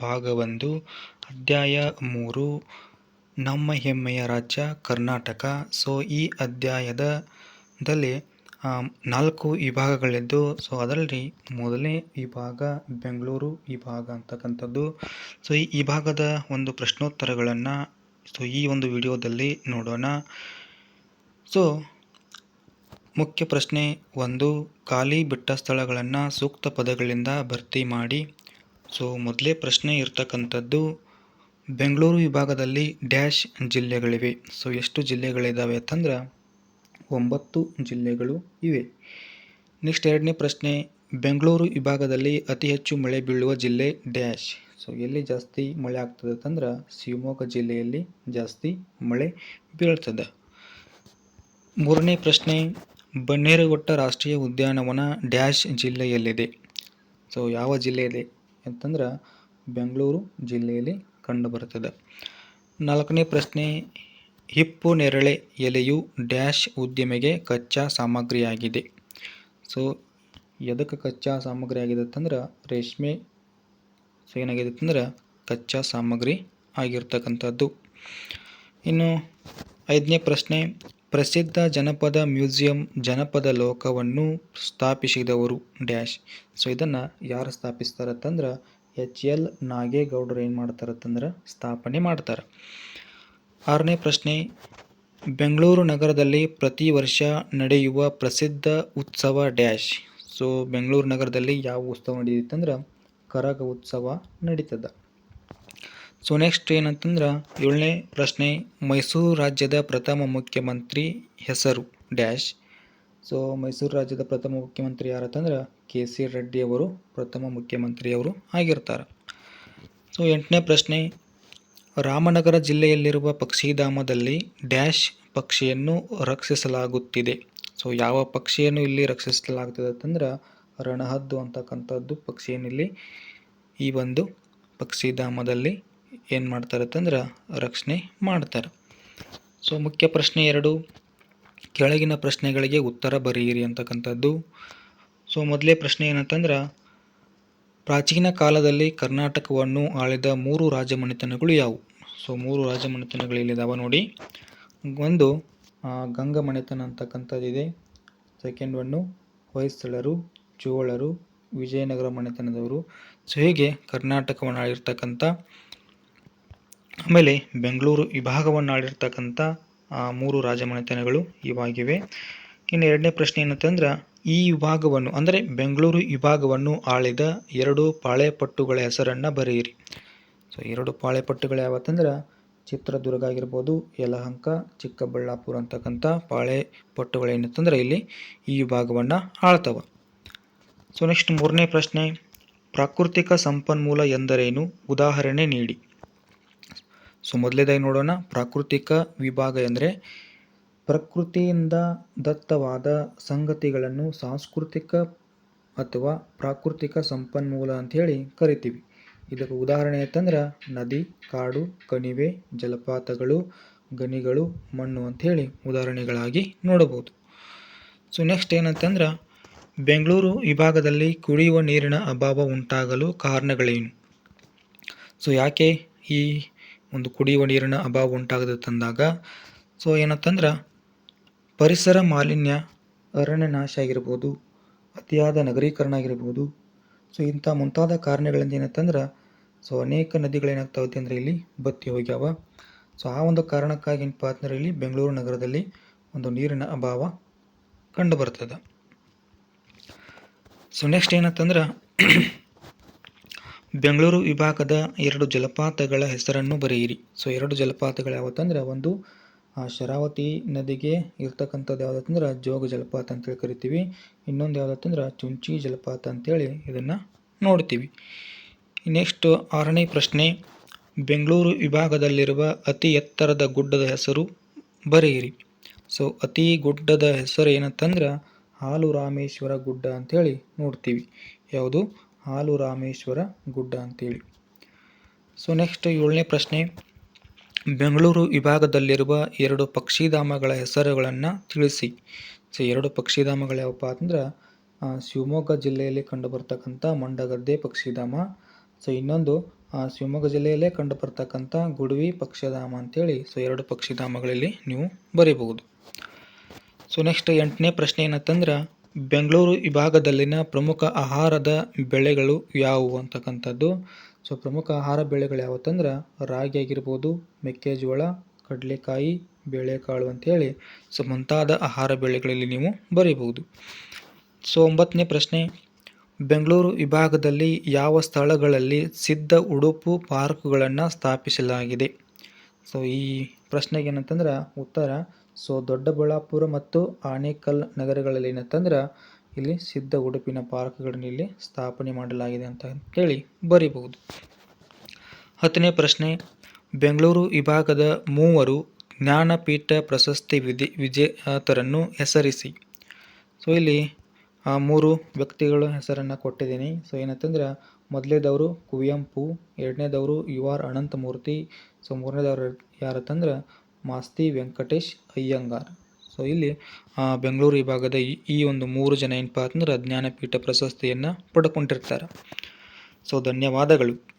ಭಾಗ ಒಂದು ಅಧ್ಯಾಯ ಮೂರು, ನಮ್ಮ ಹೆಮ್ಮೆಯ ರಾಜ್ಯ ಕರ್ನಾಟಕ. ಸೊ ಈ ಅಧ್ಯಾಯದ ದಲ್ಲಿ ನಾಲ್ಕು ವಿಭಾಗಗಳಿದ್ದು ಸೊ ಅದರಲ್ಲಿ ಮೊದಲನೇ ವಿಭಾಗ ಬೆಂಗಳೂರು, ವಿಭಾಗ ಅಂತಕ್ಕಂಥದ್ದು. ಸೊ ಈ ವಿಭಾಗದ ಒಂದು ಪ್ರಶ್ನೋತ್ತರಗಳನ್ನು ಸೊ ಈ ಒಂದು ವಿಡಿಯೋದಲ್ಲಿ ನೋಡೋಣ. ಸೊ ಮುಖ್ಯ ಪ್ರಶ್ನೆ ಒಂದು, ಖಾಲಿ ಬಿಟ್ಟ ಸ್ಥಳಗಳನ್ನು ಸೂಕ್ತ ಪದಗಳಿಂದ ಭರ್ತಿ ಮಾಡಿ. ಸೊ ಮೊದಲೇ ಪ್ರಶ್ನೆ ಇರ್ತಕ್ಕಂಥದ್ದು, ಬೆಂಗಳೂರು ವಿಭಾಗದಲ್ಲಿ ಡ್ಯಾಶ್ ಜಿಲ್ಲೆಗಳಿವೆ. ಸೊ ಎಷ್ಟು ಜಿಲ್ಲೆಗಳಿದ್ದಾವೆ ಅಂತಂದ್ರೆ, ಒಂಬತ್ತು ಜಿಲ್ಲೆಗಳು ಇವೆ. ನೆಕ್ಸ್ಟ್ ಎರಡನೇ ಪ್ರಶ್ನೆ, ಬೆಂಗಳೂರು ವಿಭಾಗದಲ್ಲಿ ಅತಿ ಹೆಚ್ಚು ಮಳೆ ಬೀಳುವ ಜಿಲ್ಲೆ ಡ್ಯಾಶ್. ಸೊ ಎಲ್ಲಿ ಜಾಸ್ತಿ ಮಳೆ ಆಗ್ತದೆ ಅಂತಂದ್ರೆ, ಶಿವಮೊಗ್ಗ ಜಿಲ್ಲೆಯಲ್ಲಿ ಜಾಸ್ತಿ ಮಳೆ ಬೀಳ್ತದೆ. ಮೂರನೇ ಪ್ರಶ್ನೆ, ಬನ್ನೇರುಘಟ್ಟ ರಾಷ್ಟ್ರೀಯ ಉದ್ಯಾನವನ ಡ್ಯಾಶ್ ಜಿಲ್ಲೆಯಲ್ಲಿದೆ. ಸೊ ಯಾವ ಜಿಲ್ಲೆಯಲ್ಲಿ ಅಂತಂದ್ರೆ ಬೆಂಗಳೂರು ಜಿಲ್ಲೆಯಲ್ಲಿ ಕಂಡುಬರುತ್ತದೆ. ನಾಲ್ಕನೇ ಪ್ರಶ್ನೆ, ಹಿಪ್ಪು ನೇರಳೆ ಎಲೆಯು ಡ್ಯಾಶ್ ಉದ್ಯಮೆಗೆ ಕಚ್ಚಾ ಸಾಮಗ್ರಿಯಾಗಿದೆ. ಸೊ ಎದಕ್ಕೆ ಕಚ್ಚಾ ಸಾಮಗ್ರಿ ಆಗಿದೆ ಅಂತಂದ್ರೆ, ರೇಷ್ಮೆ ಸೊ ಏನಾಗಿದೆ ಅಂತಂದ್ರೆ ಕಚ್ಚಾ ಸಾಮಗ್ರಿ ಆಗಿರ್ತಕ್ಕಂಥದ್ದು. ಇನ್ನು ಐದನೇ ಪ್ರಶ್ನೆ ಪ್ರಸಿದ್ಧ ಜನಪದ ಮ್ಯೂಸಿಯಂ ಜನಪದ ಲೋಕವನ್ನು ಸ್ಥಾಪಿಸಿದವರು ಡ್ಯಾಶ್. ಸೊ, ಇದನ್ನು ಯಾರು ಸ್ಥಾಪಿಸ್ತಾರೆ ಅಂತಂದ್ರೆ ಎಚ್. ಎಲ್. ನಾಗೇಗೌಡರು ಏನು ಮಾಡ್ತಾರೆ ಅಂತಂದ್ರೆ ಸ್ಥಾಪನೆ ಮಾಡ್ತಾರೆ. ಆರನೇ ಪ್ರಶ್ನೆ, ಬೆಂಗಳೂರು ನಗರದಲ್ಲಿ ಪ್ರತಿ ವರ್ಷ ನಡೆಯುವ ಪ್ರಸಿದ್ಧ ಉತ್ಸವ ಡ್ಯಾಶ್. ಸೊ, ಬೆಂಗಳೂರು ನಗರದಲ್ಲಿ ಯಾವ ಉತ್ಸವ ನಡೆಯುತ್ತಂದ್ರೆ ಕರಗ ಉತ್ಸವ ನಡೀತದೆ. ಸೊ ನೆಕ್ಸ್ಟ್ ಏನಂತಂದ್ರೆ ಏಳನೇ ಪ್ರಶ್ನೆ, ಮೈಸೂರು ರಾಜ್ಯದ ಪ್ರಥಮ ಮುಖ್ಯಮಂತ್ರಿ ಹೆಸರು ಡ್ಯಾಶ್ ಸೊ ಮೈಸೂರು ರಾಜ್ಯದ ಪ್ರಥಮ ಮುಖ್ಯಮಂತ್ರಿ ಯಾರಂತಂದ್ರೆ ಕೆ ಸಿ ರೆಡ್ಡಿ ಅವರು, ಪ್ರಥಮ ಮುಖ್ಯಮಂತ್ರಿಯವರು ಆಗಿರ್ತಾರೆ. ಸೊ ಎಂಟನೇ ಪ್ರಶ್ನೆ, ರಾಮನಗರ ಜಿಲ್ಲೆಯಲ್ಲಿರುವ ಪಕ್ಷಿಧಾಮದಲ್ಲಿ ಡ್ಯಾಶ್ ಪಕ್ಷಿಯನ್ನು ರಕ್ಷಿಸಲಾಗುತ್ತಿದೆ. ಸೊ ಯಾವ ಪಕ್ಷಿಯನ್ನು ಇಲ್ಲಿ ರಕ್ಷಿಸಲಾಗ್ತದೆ ಅಂತಂದ್ರೆ ರಣಹದ್ದು ಅಂತಕ್ಕಂಥದ್ದು ಪಕ್ಷಿಯನ್ನು ಇಲ್ಲಿ ಈ ಒಂದು ಪಕ್ಷಿಧಾಮದಲ್ಲಿ ಏನು ಮಾಡ್ತಾರೆ ಅಂತಂದ್ರೆ ರಕ್ಷಣೆ ಮಾಡ್ತಾರೆ. ಸೊ ಮುಖ್ಯ ಪ್ರಶ್ನೆ ಎರಡು. ಕೆಳಗಿನ ಪ್ರಶ್ನೆಗಳಿಗೆ ಉತ್ತರ ಬರೆಯಿರಿ ಅಂತಕ್ಕಂಥದ್ದು. ಸೊ ಮೊದಲೇ ಪ್ರಶ್ನೆ ಏನಂತಂದ್ರೆ, ಪ್ರಾಚೀನ ಕಾಲದಲ್ಲಿ ಕರ್ನಾಟಕವನ್ನು ಆಳಿದ ಮೂರು ರಾಜಮನೆತನಗಳು ಯಾವುವು ಸೊ ಮೂರು ರಾಜಮನೆತನಗಳು ಇಲ್ಲಿದ್ದಾವೆ ನೋಡಿ. ಒಂದು ಗಂಗ ಮನೆತನ ಅಂತಕ್ಕಂಥದ್ದಿದೆ. ಸೆಕೆಂಡ್ ಒನ್ನು ಹೊಯ್ಸಳರು, ಚೋಳರು, ವಿಜಯನಗರ ಮನೆತನದವರು. ಸೊ ಹೀಗೆ ಕರ್ನಾಟಕವನ್ನು ಆಳಿರ್ತಕ್ಕಂಥ ಆಮೇಲೆ ಬೆಂಗಳೂರು ವಿಭಾಗವನ್ನು ಆಳಿರ್ತಕ್ಕಂಥ ಮೂರು ರಾಜಮನೆತನಗಳು ಇವಾಗಿವೆ. ಇನ್ನು ಎರಡನೇ ಪ್ರಶ್ನೆ ಏನಂತಂದ್ರೆ ಈ ವಿಭಾಗವನ್ನು, ಅಂದರೆ ಬೆಂಗಳೂರು ವಿಭಾಗವನ್ನು ಆಳಿದ ಎರಡು ಪಾಳೆಪಟ್ಟುಗಳ ಹೆಸರನ್ನು ಬರೆಯಿರಿ. ಸೊ ಎರಡು ಪಾಳೆಪಟ್ಟುಗಳು ಯಾವತ್ತಂದ್ರೆ ಚಿತ್ರದುರ್ಗ ಆಗಿರ್ಬೋದು, ಯಲಹಂಕ, ಚಿಕ್ಕಬಳ್ಳಾಪುರ ಅಂತಕ್ಕಂಥ ಪಾಳೆಪಟ್ಟುಗಳು ಏನಂತಂದ್ರೆ ಇಲ್ಲಿ ಈ ವಿಭಾಗವನ್ನು ಆಳ್ತವೆ. ಸೊ ನೆಕ್ಸ್ಟ್ ಮೂರನೇ ಪ್ರಶ್ನೆ, ಪ್ರಾಕೃತಿಕ ಸಂಪನ್ಮೂಲ ಎಂದರೇನು? ಉದಾಹರಣೆ ನೀಡಿ. ಸೊ ಮೊದಲೇದಾಗಿ ನೋಡೋಣ ಪ್ರಾಕೃತಿಕ ವಿಭಾಗ ಎಂದರೆ ಪ್ರಕೃತಿಯಿಂದ ದತ್ತವಾದ ಸಂಗತಿಗಳನ್ನು ಸಾಂಸ್ಕೃತಿಕ ಅಥವಾ ಪ್ರಾಕೃತಿಕ ಸಂಪನ್ಮೂಲ ಅಂಥೇಳಿ ಕರಿತೀವಿ. ಇದಕ್ಕೆ ಉದಾಹರಣೆ ಅಂತಂದ್ರೆ ನದಿ, ಕಾಡು, ಕಣಿವೆ, ಜಲಪಾತಗಳು, ಗಣಿಗಳು, ಮಣ್ಣು ಅಂಥೇಳಿ ಉದಾಹರಣೆಗಳಾಗಿ ನೋಡಬಹುದು. ಸೊ ನೆಕ್ಸ್ಟ್ ಏನಂತಂದ್ರೆ ಬೆಂಗಳೂರು ವಿಭಾಗದಲ್ಲಿ ಕುಡಿಯುವ ನೀರಿನ ಅಭಾವ ಉಂಟಾಗಲು ಕಾರಣಗಳೇನು? ಸೊ ಯಾಕೆ ಈ ಒಂದು ಕುಡಿಯುವ ನೀರಿನ ಅಭಾವ ಉಂಟಾಗದ ತಂದಾಗ, ಸೊ ಏನಂತಂದ್ರೆ, ಪರಿಸರ ಮಾಲಿನ್ಯ ಅರಣ್ಯ ನಾಶ ಆಗಿರ್ಬೋದು, ಅತಿಯಾದ ನಗರೀಕರಣ ಆಗಿರ್ಬೋದು, ಸೊ ಇಂಥ ಮುಂತಾದ ಕಾರಣಗಳಿಂದ ಏನಂತಂದ್ರೆ, ಸೊ ಅನೇಕ ನದಿಗಳೇನಾಗ್ತಾವೆ ಅಂದರೆ ಇಲ್ಲಿ ಬತ್ತಿ ಹೋಗ್ಯಾವ. ಸೊ ಆ ಒಂದು ಕಾರಣಕ್ಕಾಗಿ ಏನಪ್ಪ ಅಂತಂದ್ರೆ ಇಲ್ಲಿ ಬೆಂಗಳೂರು ನಗರದಲ್ಲಿ ಒಂದು ನೀರಿನ ಅಭಾವ ಕಂಡು ಬರ್ತದೆ. ಸೊ ನೆಕ್ಸ್ಟ್ ಏನಂತಂದ್ರೆ ಬೆಂಗಳೂರು ವಿಭಾಗದ ಎರಡು ಜಲಪಾತಗಳ ಹೆಸರನ್ನು ಬರೆಯಿರಿ. ಸೊ ಎರಡು ಜಲಪಾತಗಳು ಯಾವತ್ತಂದ್ರೆ ಒಂದು ಶರಾವತಿ ನದಿಗೆ ಇರ್ತಕ್ಕಂಥದ್ದು ಯಾವುದಂದ್ರೆ ಜೋಗ ಜಲಪಾತ ಅಂತೇಳಿ ಕರಿತೀವಿ. ಇನ್ನೊಂದು ಯಾವುದಂದ್ರೆ ಚುಂಚಿ ಜಲಪಾತ ಅಂತೇಳಿ ಇದನ್ನು ನೋಡ್ತೀವಿ. ನೆಕ್ಸ್ಟ್ ಆರನೇ ಪ್ರಶ್ನೆ, ಬೆಂಗಳೂರು ವಿಭಾಗದಲ್ಲಿರುವ ಅತಿ ಎತ್ತರದ ಗುಡ್ಡದ ಹೆಸರು ಬರೆಯಿರಿ. ಸೊ ಅತಿ ಗುಡ್ಡದ ಹೆಸರು ಏನಂತಂದ್ರೆ ಹಾಲು ರಾಮೇಶ್ವರ ಗುಡ್ಡ ಅಂತೇಳಿ ನೋಡ್ತೀವಿ. ಯಾವುದು? ಹಾಲು ರಾಮೇಶ್ವರ ಗುಡ್ಡ ಅಂತೇಳಿ. ಸೊ ನೆಕ್ಸ್ಟ್ ಏಳನೇ ಪ್ರಶ್ನೆ. ಬೆಂಗಳೂರು ವಿಭಾಗದಲ್ಲಿರುವ ಎರಡು ಪಕ್ಷಿಧಾಮಗಳ ಹೆಸರುಗಳನ್ನು ತಿಳಿಸಿ. ಸೊ ಎರಡು ಪಕ್ಷಿಧಾಮಗಳು ಯಾವಪ್ಪ ಅಂದ್ರೆ ಶಿವಮೊಗ್ಗ ಜಿಲ್ಲೆಯಲ್ಲಿ ಕಂಡುಬರ್ತಕ್ಕಂಥ ಮಂಡಗದ್ದೆ ಪಕ್ಷಿಧಾಮ. ಸೊ ಇನ್ನೊಂದು ಶಿವಮೊಗ್ಗ ಜಿಲ್ಲೆಯಲ್ಲೇ ಕಂಡುಬರ್ತಕ್ಕಂಥ ಗುಡುವಿ ಪಕ್ಷಿಧಾಮ ಅಂತೇಳಿ. ಸೊ ಎರಡು ಪಕ್ಷಿಧಾಮಗಳಲ್ಲಿ ನೀವು ಬರೀಬಹುದು. ಸೊ ನೆಕ್ಸ್ಟ್ ಎಂಟನೇ ಪ್ರಶ್ನೆ ಏನಂತಂದ್ರೆ ಬೆಂಗಳೂರು ವಿಭಾಗದಲ್ಲಿನ ಪ್ರಮುಖ ಆಹಾರದ ಬೆಳೆಗಳು ಯಾವುವು ಅಂತಕ್ಕಂಥದ್ದು? ಸೊ, ಪ್ರಮುಖ ಆಹಾರ ಬೆಳೆಗಳು ಯಾವತ್ತಂದ್ರೆ ರಾಗಿ ಆಗಿರ್ಬೋದು, ಮೆಕ್ಕೆಜೋಳ, ಕಡಲೆಕಾಯಿ, ಬೇಳೆಕಾಳು ಅಂತೇಳಿ ಸೊ ಮುಂತಾದ ಆಹಾರ ಬೆಳೆಗಳಲ್ಲಿ ನೀವು ಬರೀಬಹುದು. ಸೊ, ಒಂಬತ್ತನೇ ಪ್ರಶ್ನೆ. ಬೆಂಗಳೂರು ವಿಭಾಗದಲ್ಲಿ ಯಾವ ಸ್ಥಳಗಳಲ್ಲಿ ಸಿದ್ಧ ಉಡುಪು ಪಾರ್ಕ್ಗಳನ್ನು ಸ್ಥಾಪಿಸಲಾಗಿದೆ? ಸೊ, ಈ ಪ್ರಶ್ನೆಗೆ ಏನಂತಂದ್ರೆ ಉತ್ತರ ಸೊ ದೊಡ್ಡಬಳ್ಳಾಪುರ ಮತ್ತು ಆನೇಕಲ್ ನಗರಗಳಲ್ಲಿ ಏನಂತಂದ್ರೆ ಇಲ್ಲಿ ಸಿದ್ಧ ಉಡುಪಿನ ಪಾರ್ಕ್ಗಳನ್ನು ಇಲ್ಲಿ ಸ್ಥಾಪನೆ ಮಾಡಲಾಗಿದೆ ಅಂತ ಹೇಳಿ ಬರೀಬಹುದು. ಹತ್ತನೇ ಪ್ರಶ್ನೆ, ಬೆಂಗಳೂರು ವಿಭಾಗದ ಮೂವರು ಜ್ಞಾನಪೀಠ ಪ್ರಶಸ್ತಿ ವಿಧಿ ವಿಜೇತರನ್ನು ಹೆಸರಿಸಿ. ಸೊ ಇಲ್ಲಿ ಆ ಮೂರು ವ್ಯಕ್ತಿಗಳ ಹೆಸರನ್ನು ಕೊಟ್ಟಿದ್ದೀನಿ. ಸೊ ಏನಂತಂದ್ರೆ ಮೊದಲನೇದವರು ಕುವೆಂಪು, ಎರಡನೇದವರು ಯು ಆರ್ ಅನಂತಮೂರ್ತಿ, ಸೊ ಮೂರನೇದವರು ಯಾರತ್ತಂದ್ರೆ ಮಾಸ್ತಿ ವೆಂಕಟೇಶ್ ಅಯ್ಯಂಗಾರ್. ಸೊ ಇಲ್ಲಿ ಬೆಂಗಳೂರು ವಿಭಾಗದ ಈ- ಈ ಒಂದು ಮೂರು ಜನ ಏನಪ್ಪ ಅಂತಂದ್ರೆ ಜ್ಞಾನಪೀಠ ಪ್ರಶಸ್ತಿಯನ್ನು ಪಡ್ಕೊಂಡಿರ್ತಾರೆ. ಸೊ ಧನ್ಯವಾದಗಳು.